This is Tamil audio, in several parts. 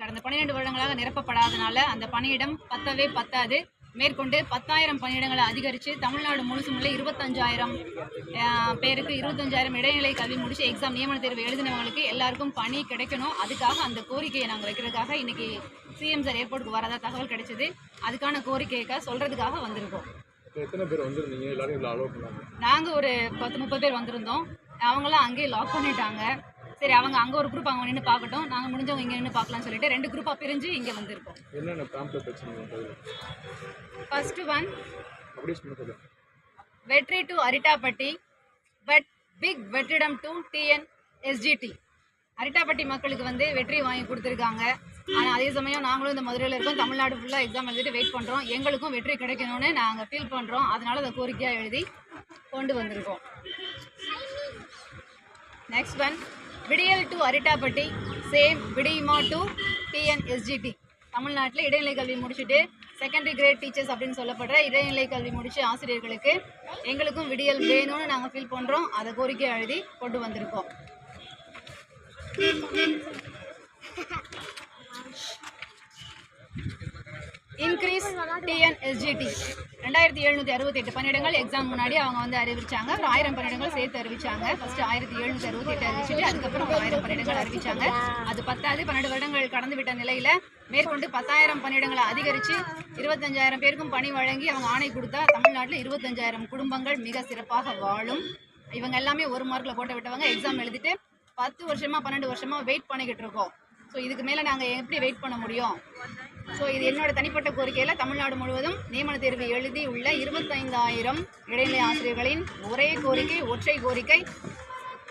கடந்த பன்னிரெண்டு வருடங்களாக நிரப்பப்படாதனால அந்த பணியிடம் பத்தவே பத்தாது. மேற்கொண்டு பத்தாயிரம் பணியிடங்களை அதிகரித்து தமிழ்நாடு முழுசும் உள்ள இருபத்தஞ்சாயிரம் பேருக்கு இருபத்தஞ்சாயிரம் இடைநிலை கல்வி முடிச்சு எக்ஸாம் நியமன தேர்வு எழுதினவங்களுக்கு எல்லாருக்கும் பணி கிடைக்கணும். அதுக்காக அந்த கோரிக்கையை நாங்கள் வைக்கிறதுக்காக இன்னைக்கு சிஎம் சார் ஏர்போர்ட்டுக்கு வரதா தகவல் கிடைச்சது. அதுக்கான கோரிக்கையை சொல்கிறதுக்காக வந்திருக்கோம். நாங்கள் ஒரு பத்து முப்பது பேர் வந்திருந்தோம். அவங்களாம் அங்கேயே லாக் பண்ணிட்டாங்க. சரி அவங்க அங்கே ஒரு குரூப் அவங்க நின்று பார்க்கட்டும். நாங்கள் முடிஞ்சவங்க இங்கே நின்று பார்க்கலாம்னு சொல்லிட்டு ரெண்டு குரூப்பாக பிரிஞ்சு இங்கே வந்திருக்கோம். என்னென்ன வச்சுருந்தீங்க பதில் ஃபர்ஸ்ட் ஒன் வெற்றி டு அரிட்டாப்பட்டி பட் பிக் வெற்றிடம் டு டிஎன் எஸ்ஜிடி அரிட்டாப்பட்டி மக்களுக்கு வந்து வெற்றி வாங்கி கொடுத்துருக்காங்க. ஆனால் அதே சமயம் நாங்களும் இந்த மதுரையில் இருக்கோம். தமிழ்நாடு ஃபுல்லாக எக்ஸாம் எழுதிட்டு வெயிட் பண்ணுறோம் எங்களுக்கும் வெற்றி கிடைக்கணும்னு நாங்கள் ஃபீல் பண்ணுறோம் அதனால அதை கோரிக்கையாக எழுதி கொண்டு வந்திருக்கோம். நெக்ஸ்ட் ஒன் விடியல் டு அரிட்டாப்பட்டி சேம் விடியுமா டு டிஎன்எஸ்ஜிடி தமிழ்நாட்டில் இடைநிலை கல்வி முடிச்சுட்டு செகண்டரி கிரேட் டீச்சர்ஸ் அப்படின்னு சொல்லப்படுற இடைநிலை கல்வி முடிச்ச ஆசிரியர்களுக்கு எங்களுக்கும் விடியல் வேணும்னு நாங்கள் ஃபீல் பண்ணுறோம் அதை கோரிக்கை எழுதி கொண்டு வந்திருக்கோம். டிஎன்எஸ்ஜிடி ரெண்டாயிரத்தி எழுநூற்றி அறுபத்தெட்டு பன்னிடங்கள் எக்ஸாம் முன்னாடி அவங்க வந்து அறிவிச்சாங்க. ஒரு ஆயிரம் பன்னிடங்கள் சேர்த்து அறிவிச்சாங்க. ஃபர்ஸ்ட் ஆயிரத்தி எழுநூற்றி அறுபத்தெட்டு அறிவிச்சுட்டு அதுக்கப்புறம் ஆயிரம் பன்னிடங்கள் அறிவிச்சாங்க. அது பத்தாவது பன்னெண்டு வருடங்கள் கடந்து விட்ட நிலையில மேற்கொண்டு பத்தாயிரம் பன்னிடங்களை அதிகரித்து இருபத்தஞ்சாயிரம் பேருக்கும் பணி வழங்கி அவங்க ஆணை கொடுத்தா தமிழ்நாட்டில் இருபத்தஞ்சாயிரம் குடும்பங்கள் மிக சிறப்பாக வாழும். இவங்க எல்லாமே ஒரு மார்க்கில் போட்டு விட்டவங்க. எக்ஸாம் எழுதிட்டு பத்து வருஷமா பன்னெண்டு வருஷமா வெயிட் பண்ணிக்கிட்டு இருக்கோம். ஸோ இதுக்கு மேலே நாங்கள் எப்படி வெயிட் பண்ண முடியும்? ஸோ இது என்னோட தனிப்பட்ட கோரிக்கையில் தமிழ்நாடு முழுவதும் நியமன தேர்வு எழுதி உள்ள இருபத்தைந்தாயிரம் இடைநிலை ஆசிரியர்களின் ஒரே கோரிக்கை ஒற்றை கோரிக்கை.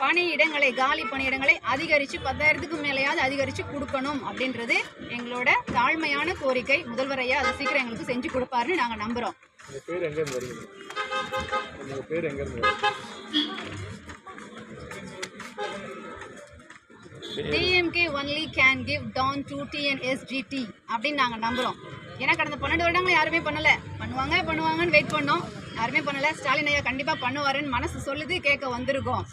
பணியிடங்களை காலி பணியிடங்களை அதிகரித்து பத்தாயிரத்துக்கும் மேலேயாவது அதிகரித்து கொடுக்கணும் அப்படின்றது எங்களோட தாழ்மையான கோரிக்கை. முதல்வரையாக அதை சீக்கிரம் எங்களுக்கு செஞ்சு கொடுப்பாருன்னு நாங்கள் நம்புகிறோம் DMK only can give down to TNSGT அப்படின்னு நாங்கள் நம்புகிறோம் ஏன்னா கடந்த பன்னெண்டு வருடங்கள் யாருமே பண்ணலை. பண்ணுவாங்க பண்ணுவாங்கன்னு வெயிட் பண்ணோம். யாருமே பண்ணலை. ஸ்டாலின் ஐயா கண்டிப்பாக பண்ணுவாருன்னு மனசு சொல்லுது கேட்க வந்திருக்கோம்.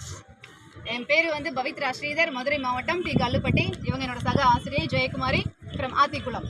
என் பேர் வந்து பவித்ரா ஸ்ரீதர் மதுரை மாவட்டம் டி கல்லுப்பட்டி. இவங்க என்னோட சக ஆசிரியர் ஜெயக்குமாரி ஃப்ரம் ஆத்திக்குளம்.